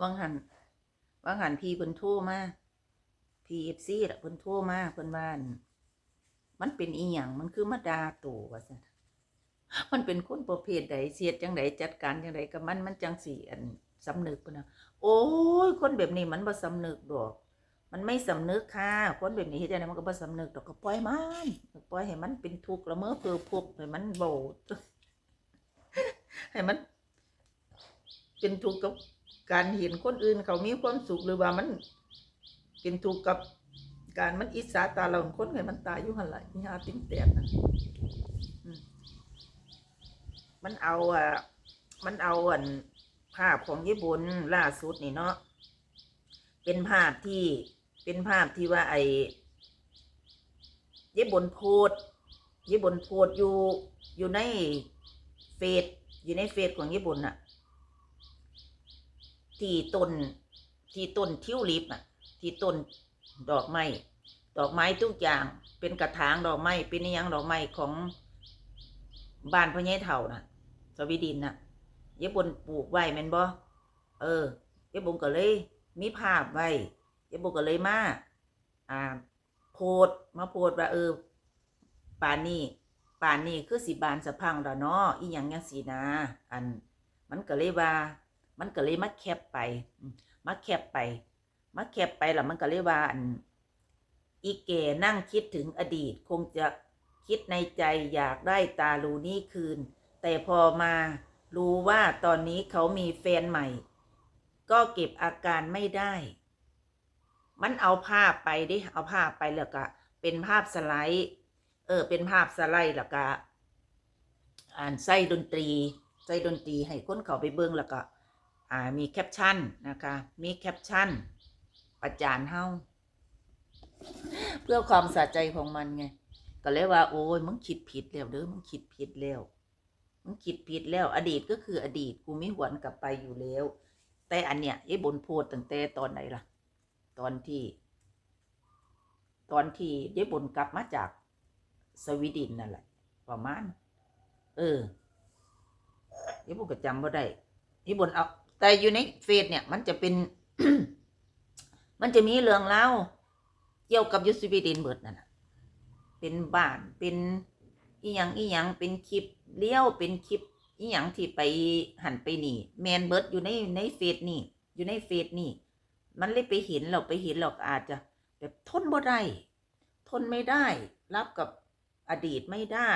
วังหันวังหันพี่เพิ่นโทรมาพีเอฟซีละเพิ่นโทรมาเพิ่นว่าอั่นมันเป็นอีหยังมันคือมาดาตัวว่าซั่นมันเป็นคนประเภทใดเสียดจังไดจัดการจังไดกับมันมันจังสิอันสำนึกปะนะโอ้ยคนแบบนี้มันบ่สำนึกดอก มันไม่สำนึกค่ะ คนแบบนี้เฮ็ดจังไดมันก็บ่สำนึกดอกก็ปล่อยมันปล่อยให้มันเป็นทุกข์ละเมอเพ้อพบให้มันโบดให้มัน เป็นทุกข์กับ การเห็นคนอื่นเขามีความสุขหรือว่ามันเป็นทุกกับการมันอิจฉาตาเราคนให้มันตายอยู่หันไหลนี่ฮาติ้งแตกนะมันเอาอะมันเอาอันภาพของญี่ปุ่นล่าสุดนี่เนาะเป็นภาพที่เป็นภาพที่ว่าไอ้ญี่ปุ่นโพดญี่ปุ่นโพดอยู่อยู่ในเฟซอยู่ในเฟซของญี่ปุ่นน่ะ ที่ต้นที่ต้นทิวลิปอะ ที่ต้นดอกไม้ดอกไม้ทุกอย่างเป็นกระถางดอกไม้เป็นยังดอกไม้ของบ้านพ่อใหญ่เฒ่าน่ะ สวีดินน่ะเย็บบนปลูกไว้แม่นบ่เออเย็บบนก็เลย มีภาพไว้เย็บบนก็เลยมาอ่า โพดมาโพดว่าเออป่านนี้ป่านนี้คือสิบานสะพังแล้วเนาะอีหยังยังสีนะอัน มันก็เลยว่า มันก็เลยมาแคบไปมาแคบไปมาแคบไปแล้วมันก็เลยว่าอันอีเกนั่งคิดถึงอดีต คงจะคิดในใจอยากได้ตาลูนี่คืน แต่พอมารู้ว่าตอนนี้เขามีแฟนใหม่ ก็เก็บอาการไม่ได้ มันเอาภาพไปดิเอาภาพไปแล้วก็เป็นภาพสไลด์เออ เป็นภาพสไลด์แล้วก็อ่านใส่ดนตรีใส่ดนตรีให้คนเขาไปเบิ่งแล้วก็อ่า มีแคปชั่นนะคะ มีแคปชั่นประจานเฮาเพื่อความสะใจของมันไง ก็เลยว่า โอ้ยมึงคิดผิดแล้วเด้อมึงคิดผิดแล้วมึงคิดผิดแล้ว อดีตก็คืออดีตกูไม่หวนกลับไปอยู่แล้ว แต่อันเนี้ยไอ้บนโพดตั้งแต่ตอนไหนล่ะ ตอนที่ ตอนที่ยายบนกลับมาจากสวีเดินนั่นแหละประมาณ เออยายบนก็จำว่าได้ยายบนเอา แต่อยู่ในเฟซเนี่ย มันจะเป็น มันจะมีเรื่องเล่าเกี่ยวกับยูสวีเดนเบิดนั่นะเป็นบ้านเป็นอีหยังอีหยังเป็นคลิปเลี้ยวเป็นคลิปอีหยังที่ไปหันไปนี่แมนเบิร์ดอยู่ในในเฟซนี่ อยู่ในเฟซนี่ มันเลยไปเห็นเราไปเห็นเราก็อาจจะ แบบทนบ่ได้ทนไม่ได้ รับกับอดีตไม่ได้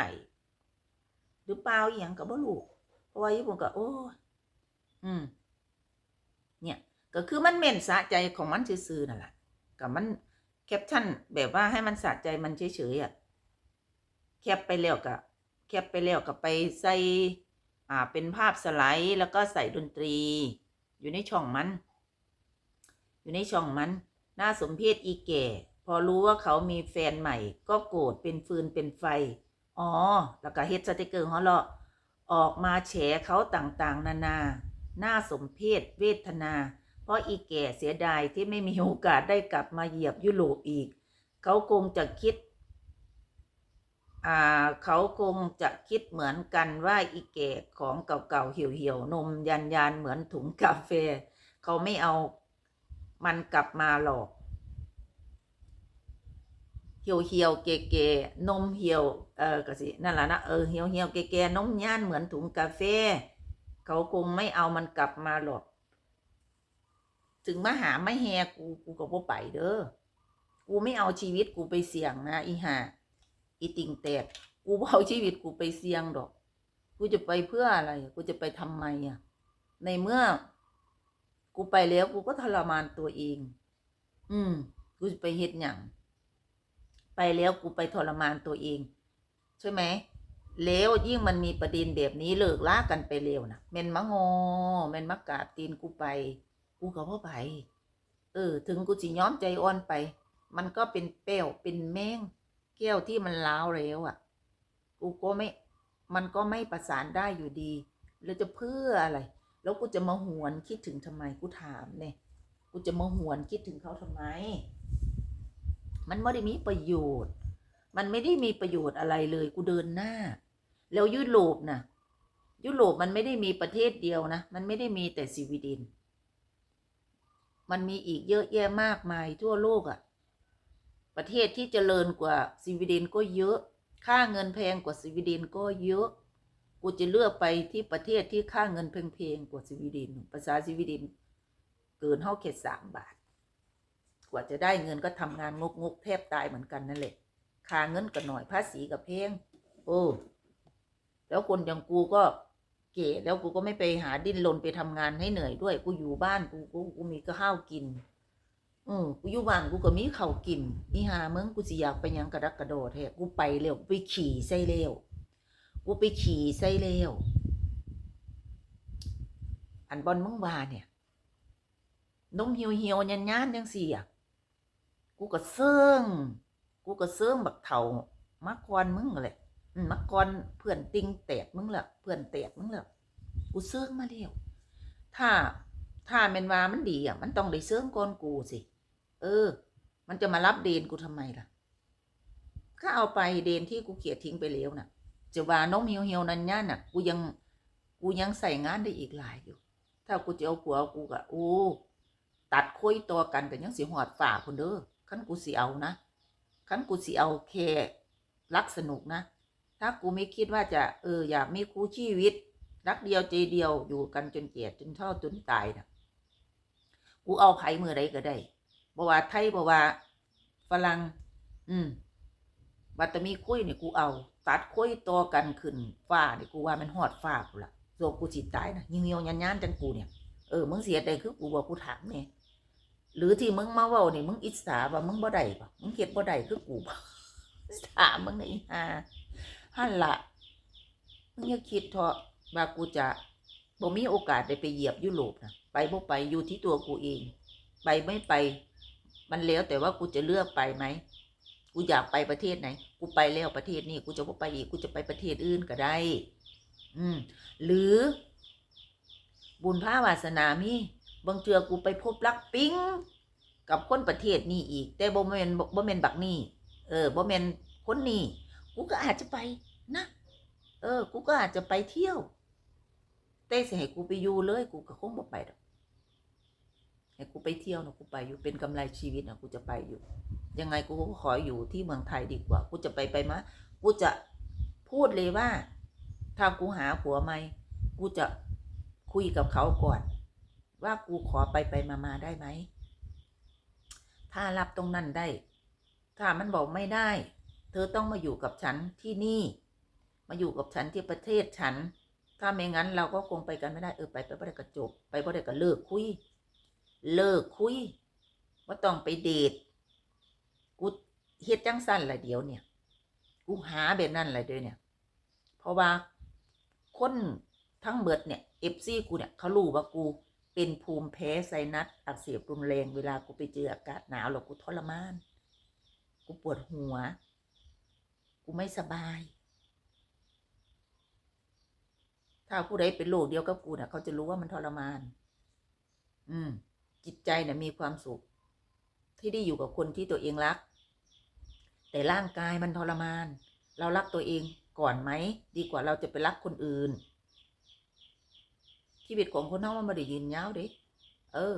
หรือเปล่าอีหย่างกับบ่รู้เพราะว่าญี่ปุ่นก็โอ้อืม ก็คือมันเม่นสะใจของมันซื่อๆนั่นแหละกับมันแคปชั่นแบบว่าให้มันสะใจมันเฉยๆอะแคปไปแล้วก็แคปไปแล้วก็ไปใส่อ่าเป็นภาพสไลด์แล้วก็ใส่ดนตรี อยู่ในช่องมัน อยู่ในช่องมันน่าสมเพชอีแก่ พอรู้ว่าเขามีแฟนใหม่ ก็โกรธเป็นฟืนเป็นไฟ อ๋อ แล้วก็เฮ็ดสติกเกอร์เขาเลาออกมาแฉเขาต่างๆ นานาน่าสมเพชเวทนา เพราะอีแก่เสียดายที่ไม่มีโอกาสได้กลับมาเหยียบยุโรปอีก เขาคงจะคิดอ่าเขาคงจะคิดเหมือนกันว่าอีแก่ของเก่าๆเหี่ยวๆนมยันๆเหมือนถุงกาแฟ เขาไม่เอามันกลับมาหรอกเหี่ยวเหี่ยวๆเก๋ๆนมเหี่ยวเออก็สินั่นแหละนะเออเหี่ยวเหี่ยวๆเก๋เก๋ๆนมย่านเหมือนถุงกาแฟ เขาคงไม่เอามันกลับมาหรอก ถึงมาหาไม่แฮกูกูก็บ่ไปเด้อกูไม่เอาชีวิตกูไปเสี่ยงนะอีห่าอีติงแตกกูบ่เอาชีวิตกูไปเสี่ยงดอก กูจะไปเพื่ออะไร กูจะไปทำไมอะ ในเมื่อ กูไปแล้วกูก็ทรมานตัวเอง อืม กูจะไปเฮ็ดหยังไปแล้วกูไปทรมานตัวเอง ใช่ไหมแล้วยิ่งมันมีประเด็นแบบนี้เลิกลากันไปเร็วนะเมนมะงอเมนมะกาบตีนกูไป กูก็บ่ไป เออ ถึงกูสิย้อมใจอ่อนไป มันก็เป็นเป้วเป็นแมงแก้วที่มันล้าวแล้วอะ กูก็ไม่ มันก็ไม่ประสานได้อยู่ดี แล้วจะเพื่ออะไร แล้วกูจะมาหวนคิดถึงทำไมกูถามเนี่ย กูจะมาหวนคิดถึงเขาทำไม มันไม่ได้มีประโยชน์ มันไม่ได้มีประโยชน์อะไรเลย กูเดินหน้า แล้วยุโรปนะยุโรปมันไม่ได้มีประเทศเดียวนะ มันไม่ได้มีแต่สวีเดน มันมีอีกเยอะแยะมากมายทั่วโลกอะ่ะ ประเทศที่เจริญกว่าสวีเดนก็เยอะ ค่าเงินแพงกว่าสวีเดนก็เยอะ กูจะเลือกไปที่ประเทศที่ค่าเงินแพงๆกว่าสวีเดน ภาษาสวีเดนเกินเท่าแค่สามบาท กว่าจะได้เงินก็ทำงานงกงกแทบตายเหมือนกันนั่นแหละค่าเงินก็หน่อยภาษีกับแพง โอ้ แล้วคนอย่างกูก็ เก๋แล้วกูก็ไม่ไปหาดิ้นรนไปทำงานให้เหนื่อยด้วย กูอยู่บ้านกูกูกูมีก็ข้าวกินอืมกูอยู่บ้านกูก็มีข้าวกินนี่หาเมึงกูสิอยากไปยังกระดักกระโดดแท้กูไปเร็วกูไปขี่ไส้เร็วกูไปขี่ไส้เร็วอันบอลมึงว่าเนี่ยนมเหี่ยวเหี่ยวยันยานๆจังสี่อะกูก็เซิงกูก็เซิงบักเถามักกวนมึงเลย มมักกอนเพื่อนติงแตกมึงเหละเพื่อนแตกมึงเหละกูเสื่องมาแล้วถ้า ถ้าแมนว่ามันดีอะ มันต้องได้เสื่องก่อนกูสิเออ มันจะมารับเดนกูทำไมล่ะก็เอาไปเดนที่กูเกลียดทิ้งไปแล้วน่ะจะว่าน้องเหี่ยวเหียวๆนั่นย่าน่ะ กูยังกูยังใส่งานได้อีกหลายอยู่ ถ้ากูจะเอาผัวกูกะโอ้ตัดคุยตัวกันกันยังสิหอดฝ่าคนเด้อคันกูสิเอานะคันกูสิเอาแค่รักสนุกนะ ถ้ากูไม่คิดว่าจะเอออยากมีคู่ชีวิต รักเดียวใจเดียวอยู่กันจนเกียดจนเท่าจนตายนะกูเอาไผมือใดก็ได้บ่ว่าไทยบ่ว่าฝรั่งอืมบัตมีคุยเนี่ยกูเอาตัดคุยตัวกันขึ้นฟ้าเนี่ยกูว่ามันหอดฟ้ากูละโซกูสิตายนะยิงเหี่ยวยันยันจังกูเนี่ยเออมึงเสียใจคือกูบอกกูถามเนี่ยหรือที่มึงมาว้าเนี่ยมึงอิจฉาว่ามึงบ่ได้ปะมึงเก็ดบ่ได้คือกูบ่ถามมึงไอ้ห่า ฮั่นละมึงอย่าคิดเถอะว่ากูจะบ่มีโอกาสได้ไปเหยียบยุโรปนะไปบ่ไปอยู่ที่ตัวกูเอง ไปไม่ไป มันแล้วแต่ว่ากูจะเลือกไปไหมกูอยากไปประเทศไหน กูไปแล้วประเทศนี้กูจะบ่ไปอีกกูจะไปประเทศอื่นก็ได้ อืม หรือ บุญพาวาสนามีบางเทือกูไปพบรักปิ๊งกับคนประเทศนี้อีก แต่บ่แม่นบ่แม่นบักนี่เออบ่แม่นคนนี้กูก็อาจจะไป นะ เออ กูก็อาจจะไปเที่ยวแต่สิให้กูไปอยู่เลย กูก็คงบ่ไปดอกให้กูไปเที่ยวนะกูไปอยู่เป็นกำไรชีวิตนะกูจะไปอยู่ ยังไงกูก็ขออยู่ที่เมืองไทยดีกว่า กูจะไปไปมากูจะพูดเลยว่าถ้ากูหาผัวใหม่กูจะคุยกับเขาก่อน ว่ากูขอไปไปมามาได้ไหม ถ้ารับตรงนั้นได้ ถ้ามันบอกไม่ได้ เธอต้องมาอยู่กับฉันที่นี่ มาอยู่กับฉันที่ประเทศฉัน ถ้าไม่งั้นเราก็คงไปกันไม่ได้เออไปไปบ่ได้ก็จบ ไปบ่ได้ก็เลิกคุย เลิกคุยว่าต้องไปเดทกูเฮ็ดจังสั้นละเดียวเนี่ย กูหาแบบนั้นลยเดียวเนี่ย เพราะว่าคนทั้งเบิดเนี่ยเอฟซีกูเนี่ยเขารู้ว่ากูเป็นภูมิแพ้ไซนัสอักเสบรุนแรงเวลากูไปเจออากาศหนาวแล้วกูทรมาน กูปวดหัว กูไม่สบาย ถ้าผู้ใดเป็นโรคเดียวกับกูเนี่ยเขาจะรู้ว่ามันทรมาน อืม จิตใจเนี่ยมีความสุข ที่ได้อยู่กับคนที่ตัวเองรัก แต่ร่างกายมันทรมาน เรารักตัวเองก่อนไหม ดีกว่าเราจะไปรักคนอื่น ชีวิตของคนเฮามันไม่ได้ยืนยาวเด้เออ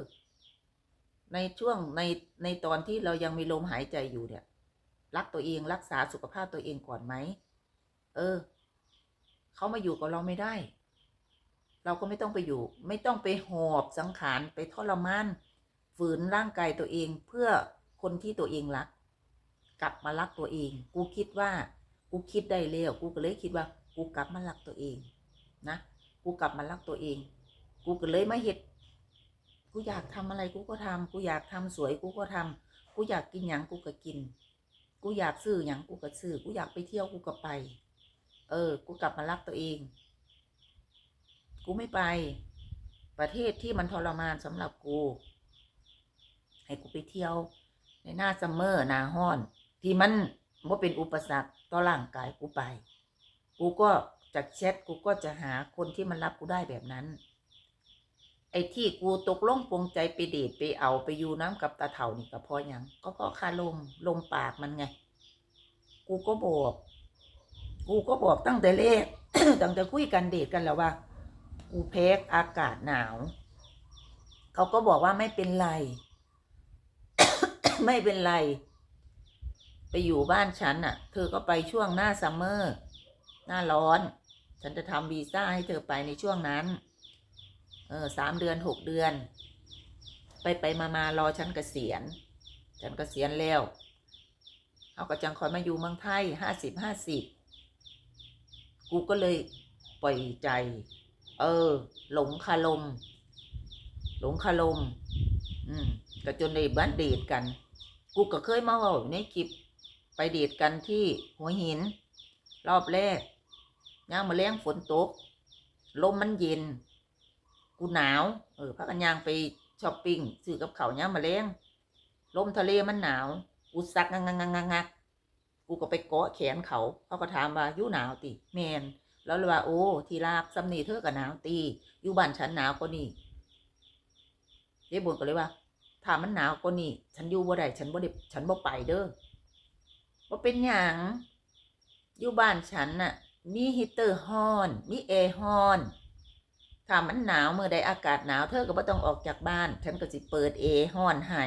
ในช่วงในในตอนที่เรายังมีลมหายใจอยู่เนี่ย รักตัวเองรักษาสุขภาพตัวเองก่อนไหม เออ เขามาอยู่กับเราไม่ได้ เราก็ไม่ต้องไปอยู่ ไม่ต้องไปหอบสังขารไปทรมานฝืนร่างกายตัวเองเพื่อคนที่ตัวเองรัก กลับมารักตัวเอง กูคิดว่า กูคิดได้แล้วกูก็เลยคิดว่า กูกลับมารักตัวเองนะกูกลับมารักตัวเอง กูก็เลยมาเห็ดกูอยากทำอะไรกูก็ทำกูอยากทำสวยกูก็ทำกูอยากกินหยังกูก็กิน กูอยากซื้อหยังกูก็ซื้อ กูอยากไปเที่ยวกูก็ไป เออ กูกลับมารักตัวเอง กูไม่ไป ประเทศที่มันทรมานสำหรับกู ให้กูไปเที่ยว ในหน้าซัมเมอร์หน้าห้อน ที่มันว่าเป็นอุปสรรคต่อร่างกายกูไป กูก็จากแชทกูก็จะหาคนที่มันรับกูได้แบบนั้น ไอ้ที่กูตกลงปรงใจไปเดทไปเอาไปอยู่น้ำกับตาเถ่านี่ก็เพราะยังก็เพราะคาลมลมปากมันไง กูก็บอก กูก็บอกตั้งแต่แรกตั้งแต่คุยกันเดทกันแล้วว่า กูแพ้อากาศหนาว เขาก็บอกว่าไม่เป็นไร ไม่เป็นไร ไปอยู่บ้านฉันน่ะ เธอก็ไปช่วงหน้าซัมเมอร์ หน้าร้อน ฉันจะทำวีซ่าให้เธอไปในช่วงนั้น เออสามเดือนหกเดือน ไปไปมามารอฉันเกษียณ ฉันเกษียณแล้วเขาก็จังคอยมาอยู่เมืองไทยห้าสิบห้าสิบกูก็เลยปล่อยใจ เออ หลงคารม หลงคารม อืมก็จนได้บ้านเดทกัน กูก็เคยมาเว่าในคลิปไปเดทกันที่หัวหิน รอบแรกย่างมาแล้งฝนตก ลมมันเย็น กูหนาว เออพักกันยางไปช้อปปิ้งซื้อกับเขาย่างมาแล้งลมทะเลมันหนาว กูซักงักงักงักงักกูก็ไปเกาะแขนเขา เขาก็ถามว่าอยู่หนาวติ แมน แล้วเลยว่าโอ้ทีลากสำนีเธอกับหนาวตีอยู่บ้านฉันหนาวกว่านี่เย้บุญก็เลยว่าถ้ามันหนาวกว่านี่ ฉันอยู่บ่ได้ฉันบ่ได้ฉันบ่ไปเด้อว่าเป็นหยังอยู่บ้านฉันน่ะ มีฮีเตอร์ฮอนมีแอร์ฮอนถ้ามันหนาวเมื่อใดอากาศหนาวเธอก็บ่ต้องออกจากบ้าน ฉันก็สิเปิดแอร์ฮอนให้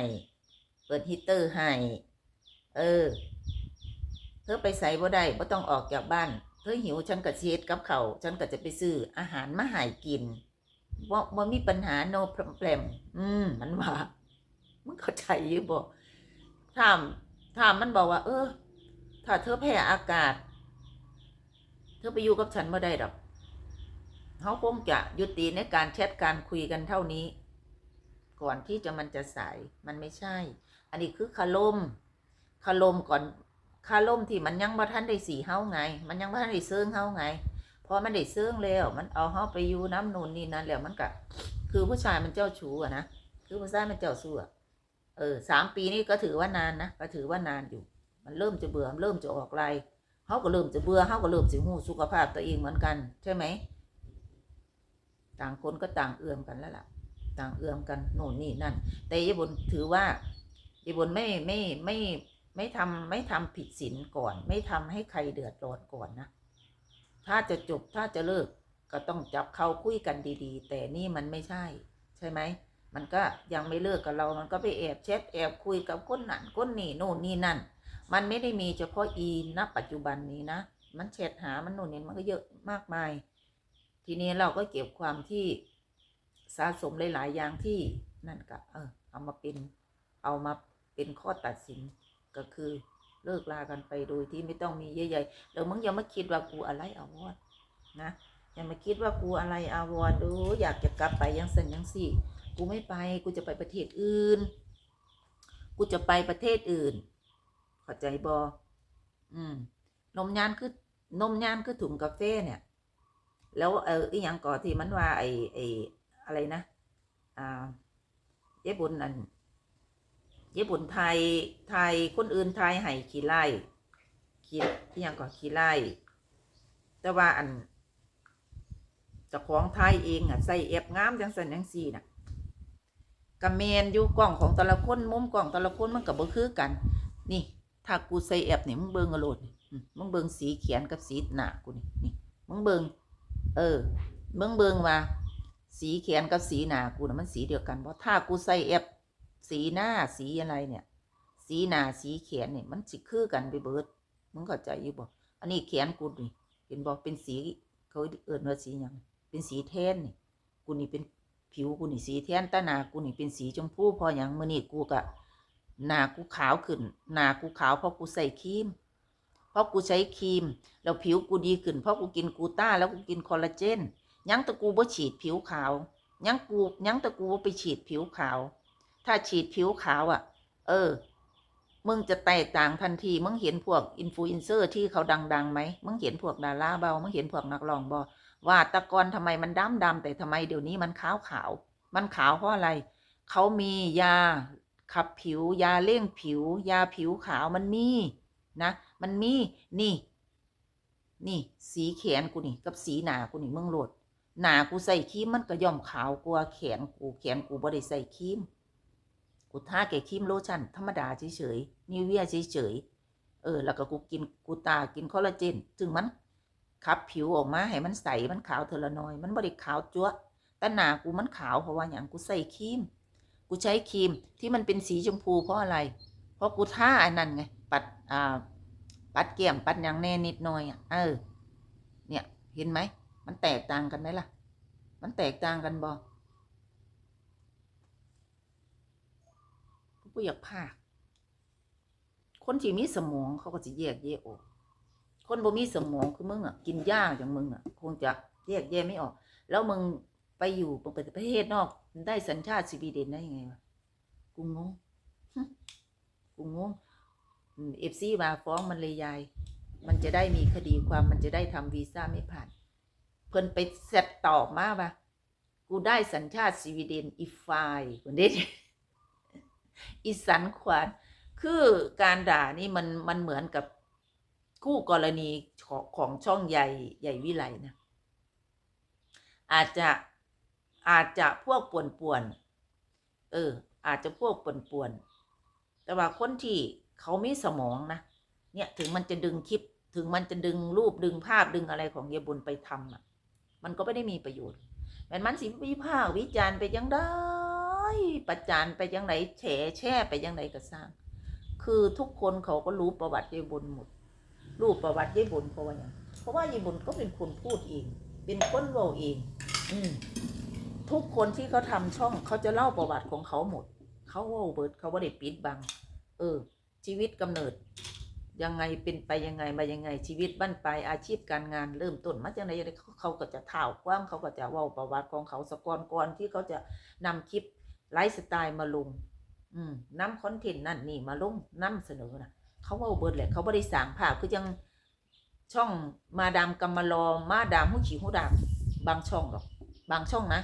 เปิดฮีเตอร์ให้เออ เธอไปใส่บ่ได้บ่ต้องออกจากบ้าน เธอหิวฉันก็เฮ็ดกับเขาฉันก็จะไปซื้ออาหารมาให้กินบ่บ่มีปัญหา no problem อืม มันว่ามึงเข้าใจอยู่บ่ถามถามมันบอกว่า เออ ถ้าเธอแพ้อากาศ เธอไปอยู่กับฉันบ่ได้ดอกเขาคงจะยุติในการแชทการคุยกันเท่านี้ ก่อนที่จะมันจะสายมันไม่ใช่ อันนี้คือคารมคารมก่อน คาล่มที่มันยังบ่ทันได้สีเฮาไง มันยังบ่ทันได้เซิงเฮาไงพอมันได้เซิงแล้ว มันเอาเฮาไปอยู่น้ำนูนนี่นั่นแล้วมันก็คือผู้ชายมันเจ้าชู้อะนะคือผู้ชายมันเจ้าสู้อะเออสามปีนี่ก็ถือว่านานนะก็ถือว่านานอยู่ มันเริ่มจะเบื่อเริ่มจะออกไรเฮาก็เริ่มจะเบื่อเฮาก็เริ่มสิหูสุขภาพตัวเองเหมือนกันใช่ไหมต่างคนก็ต่างเอื้อมกันแล้วล่ะ ต่างเอื้อมกันโน่นนี่นั่น แต่ยายบนถือว่ายายบนไม่ไม่ไม่ ไม่ทำไม่ทำผิดศีลก่อน ไม่ทำให้ใครเดือดร้อนก่อนนะ ถ้าจะจบถ้าจะเลิกก็ต้องจับเขาคุยกันดีๆ แต่นี่มันไม่ใช่ ใช่ไหม มันก็ยังไม่เลิกกับเรา มันก็ไปแอบแชทแอบคุยกับคนนั่นคนนี่โน่นนี่นั่น มันไม่ได้มีเฉพาะอีนณปัจจุบันนี้นะ มันแชทหามันโน่นนี่มันก็เยอะมากมาย ทีนี้เราก็เก็บความที่สะสมหลายๆอย่างที่นั่นก็เออเอามาเป็นเอามาเป็นข้อตัดสิน ก็คือเลิกลากันไปโดยที่ไม่ต้องมีเยอะใหญ่แล้วมึงอย่ามาคิดว่ากูอะไรอาวอดนะอย่ามาคิดว่ากูอะไรอาวอดดูอยากจะกลับไปยังสันยังสี่ กูไม่ไปกูจะไปประเทศอื่น กูจะไปประเทศอื่นเข้าใจบออืมนมยานคือนมยานคือถุงกาแฟเนี่ย แล้วเอออีหยังก่อที่มันว่าไอไออะไรนะ อ่าเย้บุญนั่น ญี่ปุ่นไทยไทยคนอื่นไทยให้ขี้ไล่ขี้ที่ยังก่อนขี้ไล่แต่ว่าอันจ้าของไทยเองอะใส่เอฟงามจังสันจังสี่น่ะกระเมนอยู่กล่องของแต่ละคนมุมกล่องแต่ละคนมันกับบ่คือกัน นี่ ถ้ากูใส่เอฟนี่มึงเบิงกระโหลดมึงเบิงสีเขียนกับสีหนากูนี่นี่มึงเบิงเออมึงเบิงว่าสีเขียนกับสีหนากูน่ะมันสีเดียวกันเพราะถ้ากูใส่เอฟ สีหน้าสีอะไรเนี่ย สีหน้าสีเขียนเนี่ยมันสิคือกันไปเบิดมึงเข้าใจอยู่บ่อันนี้เขียนกูนี่เห็นบ่เป็นสีเขาเอิ้นว่าสีหยังเป็นสีแทนนี่กูนี่เป็นผิวกูนี่สีแทนต่หน้ากูนี่เป็นสีชมพูพอหยังมื้อนี้กูก็หน้ากูขาวขึ้นหน้ากูขาวเพราะกูใส่ครีมเพราะกูใช้ครีม แล้วผิวกูดีขึ้น เพราะกูกินกูต้าแล้วกูกินคอลลาเจนยังตะกูบ่ฉีดผิวขาวยังกูยังตะกูบ่ไปฉีดผิวขาว ถ้าฉีดผิวขาวอะ่ะ เออ มึงจะแตกต่างทันที มึงเห็นพวกอินฟลูเอนเซอร์ที่เขาดังๆไหม มึงเห็นพวกดาราเบา มึงเห็นพวกนักร้องบอว่าตะกอนทำไมมันดำดำแต่ทำไมเดี๋ยวนี้มันขาวขาว มันขาวเพราะอะไร เขามียาขับผิว ยาเร่งผิว ยาผิวขาวมันมีนะ มันมีนี่ นี่ สีแขนกูนี่ กับสีหนากูนี่มึงโหลดหนากูใส่ครีมมันก็ย่อมขาวกว่าแขนกูแขนกูบ่ได้ใส่ครีม กูทาแก่ครีมโลชั่นธรรมดาเฉยๆนิวเวียเฉยๆเออ แล้วก็กูกินกูตากินคอลลาเจนซึ่งมันขับผิวออกมาให้มันใสมันขาวเทอละน้อย มันบ่ได้ขาวจั๊วะแต่หน้ากูมันขาวเพราะว่าอย่างกูใส่ครีม กูใช้ครีมที่มันเป็นสีชมพูเพราะอะไร เพราะกูทาอันนั้นไง ปัดอ่าปัดเกี่ยมปัดหยังแน่นิดหน่อยอะเออ เนี่ยเห็นไหมมันแตกต่างกันไหมล่ะ มันแตกต่างกันบ่ กูอยากพาคนที่มีสมองเขาก็จะแยกแยะออก คนบ่มีสมองคือมึงอะ กินยาอย่างมึงอะ คงจะแยกแยะไม่ออก แล้วมึงไปอยู่ประเทศนอก ได้สัญชาติสวีเดนได้ยังไงวะกูงงกูงงเอฟซีมาฟ้องมันเลยยาย มันจะได้มีคดีความมันจะได้ทำวีซ่าไม่ผ่าน เพิ่นไปเสร็จตอบมาว่ากูได้สัญชาติสวีเดนอีไฟคนเด็ด อีสันขวานคือการด่านี่มันมันเหมือนกับคู่กรณีของของช่องใหญ่ใหญ่วิไลนะอาจจะอาจจะพวกป่วนป่วนๆเออ อาจจะพวกป่วนป่วนๆแต่ว่าคนที่เขามีสมองนะเนี่ยถึงมันจะดึงคลิปถึงมันจะดึงรูปดึงภาพดึงอะไรของเยบุญไปทำอะ มันก็ไม่ได้มีประโยชน์แม้นมันสิวิพากวิจารณ์ไปยังได้ ประจานไปยังไหนแฉแช่ไปยังไหนก็สร้าง คือทุกคนเขาก็รู้ประวัติยายบุญหมด รู้ประวัติยายบุญเพราะว่าอย่างเพราะว่ายายบุญก็เป็นคนพูดเอง เป็นคนเล่าเอง อืทุกคนที่เขาทำช่องเขาจะเล่าประวัติของเขาหมด เขาเว่าเบิดเขาว่าได้ปิดบัง เออ ชีวิตกำเนิด ยังไงเป็นไปยังไงมายังไงชีวิตบ้านปลายอาชีพการงานเริ่มต้นมาจากไหนยังไงเขาก็จะถ่าวกว้างเขาก็จะว่าประวัติของเขาสกอนก่อนที่เขาจะนำคลิป ไลฟ์สไตล์มาลง อืมนำคอนเทนต์นั่นนี่มาลงนำเสนอนะเขาเว่าเบิดแหละเขาไม่ได้สร้างภาพคือยังช่องมาดามกำมารอมาดามหูขีหูดาม บางช่องหรอก บางช่องนะ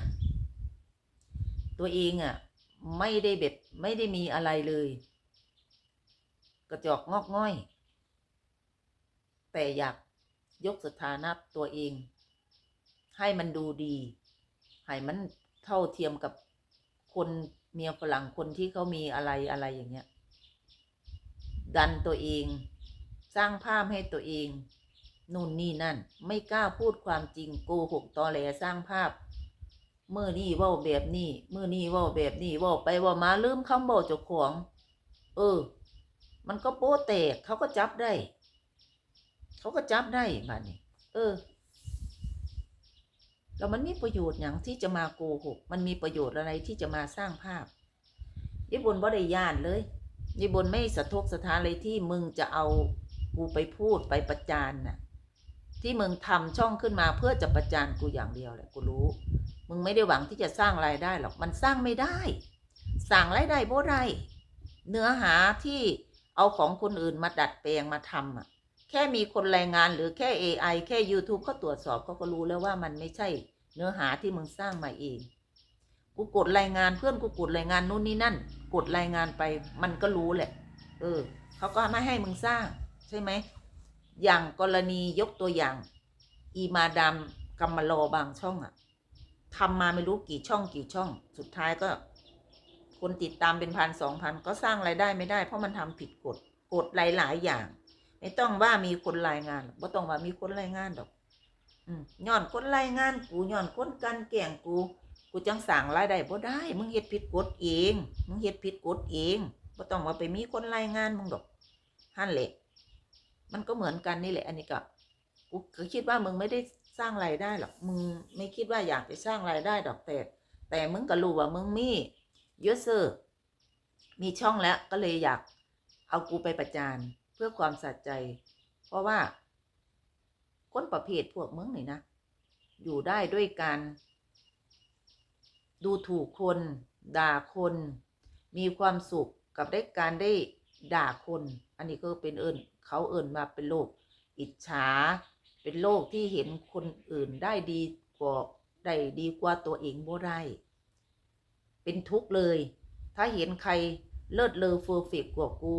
ตัวเองอะ่ะ ไม่ได้แบบไม่ได้มีอะไรเลย กระจอกงอกง่อย แต่อยากยกสถานะตัวเอง ให้มันดูดี ให้มันเท่าเทียมกับ คนเมียฝรั่งคนที่เขามีอะไรอะไรอย่างเงี้ย ดันตัวเอง สร้างภาพให้ตัวเองนู่นนี่นั่น ไม่กล้าพูดความจริงโกหกตอแหลสร้างภาพเมื่อนี่ว่าแบบนี้เมื่อนี่ว่าแบบนี้ว่าไปว่ามาลืมคำบอกเจ้าของ เออ มันก็โป๊แตกเขาก็จับได้ เขาก็จับได้บ้านนี้ เออ แล้วมันมีประโยชน์อย่างที่จะมาโกหก มันมีประโยชน์อะไรที่จะมาสร้างภาพญี่ปุ่นบ่ได้ย่านเลยญี่ปุ่นไม่สะทกสะท้านเลยที่มึงจะเอากูไปพูดไปประจานน่ะ ที่มึงทำช่องขึ้นมาเพื่อจะประจานกูอย่างเดียวแหละกูรู้ มึงไม่ได้หวังที่จะสร้างรายได้หรอกมันสร้างไม่ได้สั่งรายได้บ่ได้เนื้อหาที่เอาของคนอื่นมาดัดแปลงมาทำอะ แค่มีคนรายงานหรือแค่ AI แค่ YouTube เขาตรวจสอบเขาก็รู้แล้วว่ามันไม่ใช่เนื้อหาที่มึงสร้างมาเอง กูกดรายงานเพื่อนกูกดรายงานนู่นนี่นั่น กดรายงานไปมันก็รู้แหละ เออเขาก็ไม่ให้มึงสร้าง ใช่ไหม อย่างกรณียกตัวอย่าง อีมาดามกัมมาโลบางช่องอะทำมาไม่รู้กี่ช่องกี่ช่อง สุดท้ายก็ คนติดตามเป็นพันสองพันก็สร้างรายได้ไม่ได้ เพราะมันทำผิดกฎกฎหลาย ๆ อย่าง ไม่ต้องว่ามีคนรายงานหรอกไม่ต้องว่ามีคนรายงานดอก อืมย้อนคนรายงานกูย้อนคนกันแกล้งกู กูจังสั่งรายได้บ่ได้ มึงเฮ็ดผิดกฎเอง มึงเฮ็ดผิดกฎเองบ่ต้องว่าไปมีคนรายงานมึงดอกหั่นแหละมันก็เหมือนกันนี่แหละ อันนี้ก็กูก็คิดว่ามึงไม่ได้สร้างรายได้หรอก มึงไม่คิดว่าอยากจะสร้างรายได้ดอกแต่ แต่มึงก็รู้ว่ามึงมีเยอะเซอร์มีช่องแล้วก็เลยอยากเอากูไปประจาน พื่อความสัใจ เพราะว่า คนประเภทพวกมึงนี่นะ อยู่ได้ด้วยการ ดูถูกคน ด่าคน มีความสุขกับได้การได้ด่าคน อันนี้ก็เป็นเอิญเขาเอิญมาเป็นโลกอิจฉา เป็นโลกที่เห็นคนอื่นได้ดีกว่าได้ดีกว่าตัวเองบ่ได้ เป็นทุกข์เลย ถ้าเห็นใครเลิศเลอเฟอร์เฟกกว่ากู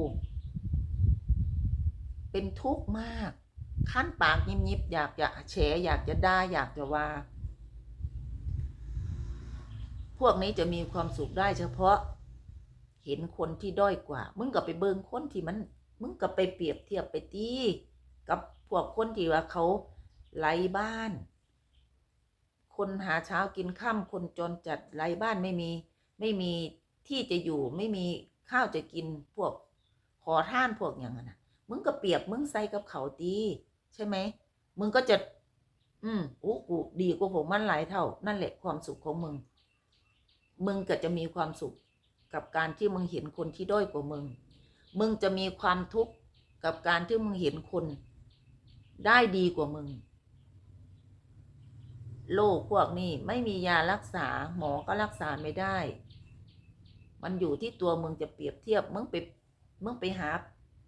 เป็นทุกข์มากขั้นปากยิบยิบอยากจะแฉอยากจะได่าอยากจะว่า พวกนี้จะมีความสุขได้เฉพาะ เห็นคนที่ด้อยกว่า มึงก็ไปเบิงคนที่มัน มึงก็ไปเปรียบเทียบไปตีกับพวกคนที่ว่าเขาไร้บ้าน คนหาเช้ากินค่ำคนจนจัดไร้บ้านไม่มี ไม่มีที่จะอยู่ไม่มีข้าวจะกินพวกขอท่านพวกอย่างนั้นนะ มึงก็เปรียบมึงใส่กับเขาตีใช่ไหมมึงก็จะ อืมอู้กูดีกว่าผมมันหลายเท่า นั่นแหละความสุขของมึง มึงก็จะมีความสุขกับการที่มึงเห็นคนที่ด้อยกว่ามึง มึงจะมีความทุกข์กับการที่มึงเห็นคน ได้ดีกว่ามึง โรคพวกนี้ไม่มียารักษาหมอก็รักษาไม่ได้ มันอยู่ที่ตัวมึงจะเปรียบเทียบมึงไปมึงไปหา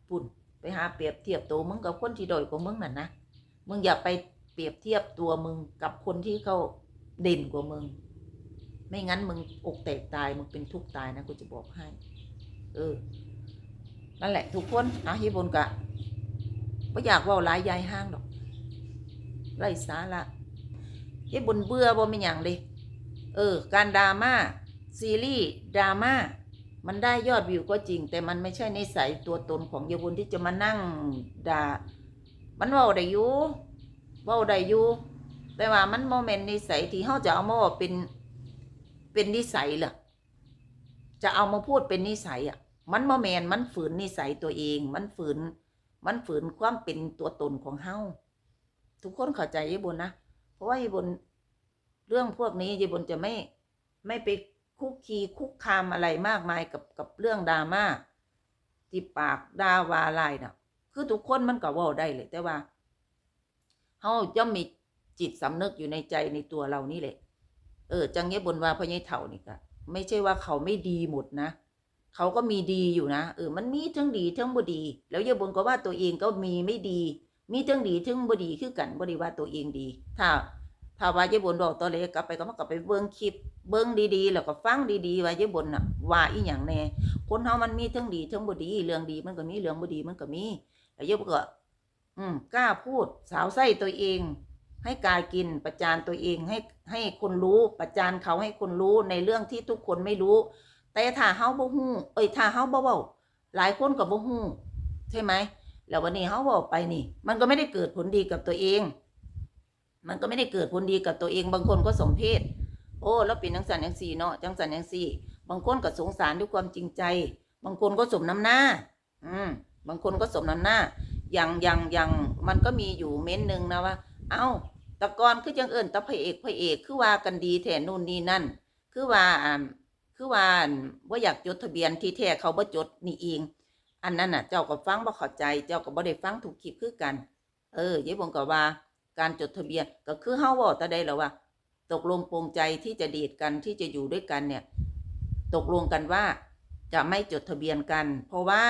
ปุ่น ไปหาเปรียบเทียบตัวมึงกับคนที่ด้อยกว่ามึงน่ะนะมึงอย่าไปเปรียบเทียบตัวมึงกับคนที่เขาเด่นกว่ามึง ไม่งั้นมึงอกแตกตายมึงเป็นทุกข์ตายนะกูจะบอกให้ เออ นั่นแหละ ทุกคนอะฮิบนกะไม่อยากว่าหลายยายห้างดอกไร้สาระฮิบนเบื่อบ่ไม่หยังเลย เออ การดราม่าซีรีส์ดราม่า มันได้ยอดวิวก็จริง แต่มันไม่ใช่นิสัยตัวตนของยายบุญที่จะมานั่งด่ามันเว้าได้อยู่เว้าได้อยู่แต่ว่ามันโมเมนต์นิสัยที่เขาจะเอามาว่าเป็นเป็นนิสัยเหรอจะเอามาพูดเป็นนิสัยอะ มันโมเมนต์มันฝืนนิสัยตัวเอง มันฝืน มันฝืนความเป็นตัวตนของเฮาทุกคนเข้าใจยายบุญนะเพราะว่ายายบุญเรื่องพวกนี้ยายบุญจะไม่ไม่ไป คุกคีคุกคามอะไรมากมายกับกับเรื่องดราม่าที่ปากด่าวาลายน่ะ คือทุกคนมันก็ว่าได้เลย แต่ว่าเฮาย่อมมีจิตสำนึกอยู่ในใจในตัวเรานี่แหละ เออ จังเงี้ยบนว่าพญายเถ่านี่ก็ไม่ใช่ว่าเขาไม่ดีหมดนะเขาก็มีดีอยู่นะเออมันมีทั้งดีทั้งบ่ดี แล้วยายบนก็ว่าตัวเองก็มีไม่ดี มีทั้งดีทั้งบ่ดีคือกันบ่ด้ว่าตัวเองดี ถ้า ถ้าว่าเยายบนบอกตัวเล็กกลับไปก็มันก็ไปเบิ่งคลิปเบิ่งดีๆ แล้วก็ฟังดีๆว่าเยายบนน่ะว่าอีหยังแน่คนเฮามันมีทั้งดีทั้งบ่ดีเรื่องดีมันก็มีเรื่องบ่ดีมันก็มีแล้วยายบก็อืมกล้าพูดสาวไส้ตัวเอง ให้กายกินประจานตัวเองให้ให้คนรู้ประจานเขาให้คนรู้ในเรื่องที่ทุกคนไม่รู้ แต่ถ้าเฮาบ่ฮู้เอ้ยถ้าเฮาบ่เว้าหลายคนก็บ่ฮู้ใช่ไหมแล้ววันนี้เฮาเว้าไปนี่ มันก็ไม่ได้เกิดผลดีกับตัวเอง มันก็ไม่ได้เกิดผลดีกับตัวเองบางคนก็สมเพศโอ้แล้วเป็นจังสันจังสี่เนาะจังสันจังสี่ บางคนก็สงสารด้วยความจริงใจ บางคนก็สมน้ำหน้า อืมบางคนก็สมน้ำหน้า อย่างอย่างอย่างมันก็มีอยู่เม้นหนึ่งนะว่า เอ้าตะกอนคือจังเอิญตะพระเอกพระเอกคือว่ากันดีแทนนู่นนี่นั่น คือว่าอ่าคือว่าว่าอยากจดทะเบียนที่แท้เขาบ่จดนี่เอง อันนั้นน่ะ เจ้าก็ฟังบ่เข้าใจ เจ้าก็บ่ได้ฟังถูกคลิปคือกัน เออยายบงก็ว่า การจดทะเบียนก็คือเฮาเว้าต่ใดแล้วว่า ตกลงปรงใจที่จะดีดกันที่จะอยู่ด้วยกันเนี่ย ตกลงกันว่าจะไม่จดทะเบียนกัน เพราะว่า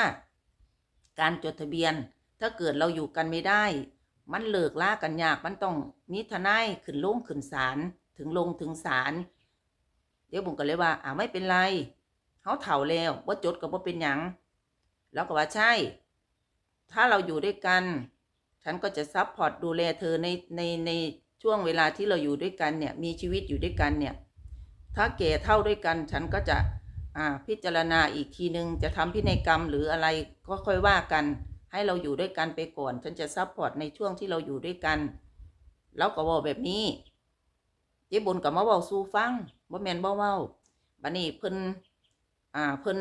การจดทะเบียน ถ้าเกิดเราอยู่กันไม่ได้ มันเลิกล่ากันยากมันต้องมีทนายขึ้นลงขึ้นศาลถึงลงถึงศาลเดี๋ยวผมก็เลยว่า อ่าไม่เป็นไรเขาเถ่าแล้วว่าจดกับว่าเป็นหยังแล้วก็ว่าใช่ ถ้าเราอยู่ด้วยกัน ฉันก็จะซัพพอร์ตดูแลเธอในในในช่วงเวลาที่เราอยู่ด้วยกันเนี่ยมีชีวิตอยู่ด้วยกันเนี่ยถ้าแก่เท่าด้วยกัน ฉันก็จะอ่าพิจารณาอีกทีนึง จะทำพินัยกรรมหรืออะไรก็ค่อยว่ากัน ให้เราอยู่ด้วยกันไปก่อน ฉันจะซัพพอร์ตในช่วงที่เราอยู่ด้วยกัน แล้วก็เว่าแบบนี้เจ๊บุญกับมาเว้าสู่ฟังบ่แมนบ่เว้าบัดนี้เพิ่นอ่าเพิ่น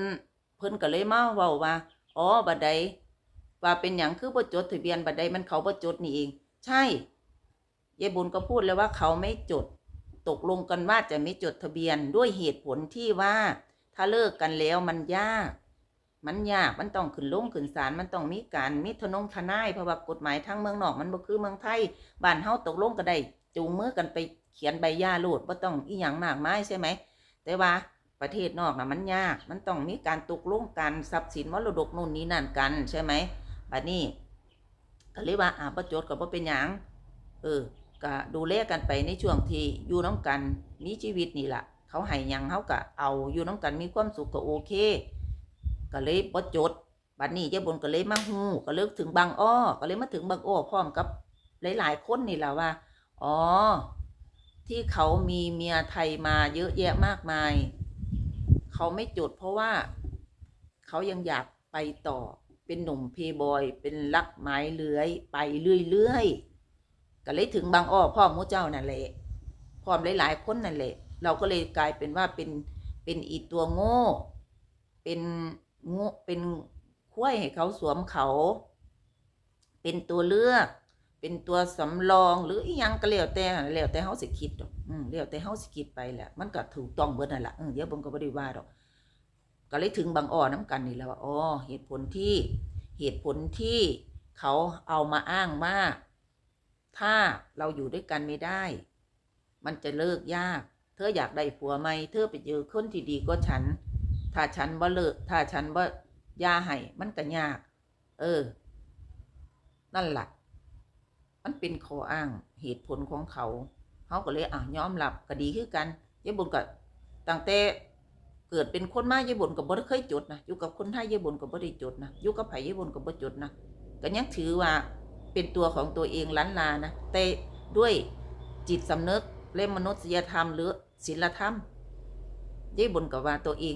เพิ่นก็เลยมาเว้าว่าอ๋อบัดใด ว่าเป็นหยังคือบ่จดทะเบียนบัดใดมันเขาบ่จดนี่เอง ใช่ยายบุญก็พูดแล้วว่าเขาไม่จด ตกลงกันว่าจะไม่จดทะเบียนด้วยเหตุผลที่ว่า ถ้าเลิกกันแล้วมันยาก มันยากมันต้องขึ้นลงขึ้นศาลมันต้องมีการมีทนงทนายเพราะว่ากฎหมายทั้งเมืองนอกมันบ่คือเมืองไทยบ้านเฮาตกลงก็ได้จูงมือกันไปเขียนใบหย่าโลดบ่ต้องอีหยังมากมายใช่ไหม แต่ว่าประเทศนอกน่ะมันยาก มันต้องมีการตกลงกันทรัพย์สินมรดกนู่นนี่นั่นกันใช่ไหม บัดนี้ก็เลยว่าอ่าบ่จดก็บ่าเป็นหยังเออก็ดูแลกันไปในช่วงที่อยู่น้ำกันมีชีวิตนี่แหละเขาให้ยังเฮาก็เอาอยู่น้ำกันมีความสุขก็โอเคก็เลยบ่จดบัดนี้ยาบนก็เลยมาฮู้ก็เลิกถึงบางอ้อก็เลยมาถึงบางอ้อพร้อมกับหลายๆคนนี่แหละว่า อ๋อ ที่เขามีเมียไทยมาเยอะแยะมากมาย เขาไม่จดเพราะว่า เขายังอยากไปต่อ เป็นหนุ่มเพย์บอย เป็นลักไม้เลื้อย ไปเรื่อยๆก็เลยถึงบางอ้อพ่อมูเจ้านั่นแหละพร้อมหลายๆคนนั่นแหละ เราก็เลยกลายเป็นว่าเป็นเป็นอีตัวโง่ เป็นโง่เป็นคุ้ยให้เขาสวมเขา เป็นตัวเลือก เป็นตัวสำรองหรืออียังก็แล้วแต่หั่นแล้วแต่เฮาสิคิดดอกอืมแล้วแต่เฮาสิคิดไปแหละมันก็ถูกต้องเบิดนั่นแหละเออเดี๋ยวผมก็บ่ได้ว่าดอก ก็เลยถึงบางอ้อน้ำกันนี่แล้วว่าอ๋อเหตุผลที่เหตุผลที่เขาเอามาอ้างว่า ถ้าเราอยู่ด้วยกันไม่ได้ มันจะเลิกยาก เธออยากได้ผัวไหมเธอไปเจอคนที่ดีก็ฉัน ถ้าฉันว่าเลิก ถ้าฉันว่ายาให้มันก็ยาก เออ นั่นแหละมันเป็นข้ออ้างเหตุผลของเขาเขาก็เลยอะยอมรับก็ดีคือกันยายบุญก็ตั้งแต่ เกิดเป็นคนมายายบุญก็บ่ได้เคยจดนะอยู่กับคนไทยยายบุญก็บ่ได้จดนะอยู่กับไผยายบุญก็บ่จดนะก็ยังถือว่าเป็นตัวของตัวเองล้านลานะแต่ด้วยจิตสำนึกและมนุษยธรรมหรือศีลธรรมยายบุญก็ว่าตัวเอง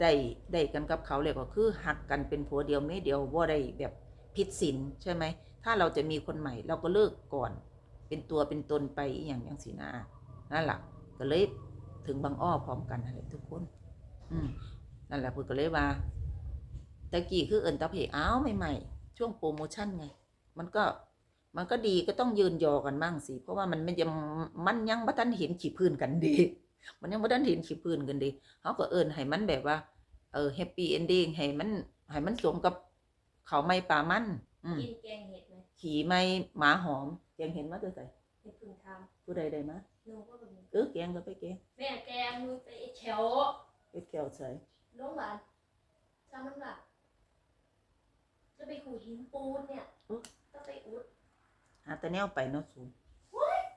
ได้ได้กันกับเขาเลยก็คือหักกันเป็นผัวเดียวไม่เดียวว่าได้แบบผิดศีลใช่ไหมถ้าเราจะมีคนใหม่เราก็เลิกก่อน เป็นตัวเป็นตนไปอย่างอย่างสีนานั่นแหละก็เลยถึงบางอ้อพร้อมกันอะไรทุกคน อืมนั่นแหละพูดก็เลยว่าตะกี้คือเอินตะเพอ้าวใหม่ๆช่วงโปรโมชั่นไง มันก็มันก็ดีก็ต้องยืนยอกันบ้างสิ เพราะว่ามันไม่ยังมันยังบ่ทันเห็นขีพื้นกันดี มันยังบ่ทันเห็นขีพื้นกันดีเขาก็เอินให้มันแบบว่า เออแฮปปี้เอนดิ้งให้มันให้มันสมกับเขาวไม่ปลามันอืมกินแกงเห็ดไหมขี่ไม่หมาหอมแกงเห็นมาตัวใส่เห็ดพึ่งทผู้ใดใดมาำหนูก็แบบนี้เออแกงก็ไปแกงแม่แกงมือไปแถว ไปแก้วใส่โรงพยาบาลจำมันหลักจะไปขูดหินปูนเนี่ยต้องไปอุดหาแต่แนวไปเนาะสูง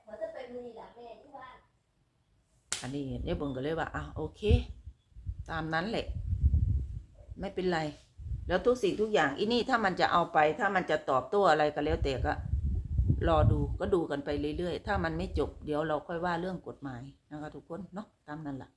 หัวจะไปมือหลักแม่ที่บ้านอันนี้เนี่ยเบิ่งก็เลยว่าอะโอเค ตามนั้นแหละ ไม่เป็นไร แล้วทุกสิ่งทุกอย่างอีนี่ถ้ามันจะเอาไป ถ้ามันจะตอบโต้อะไรก็แล้วแต่ก็รอดูก็ดูกันไปเรื่อยๆ ถ้ามันไม่จบเดี๋ยวเราค่อยว่าเรื่องกฎหมายนะคะทุกคนเนาะตามนั้นแหละ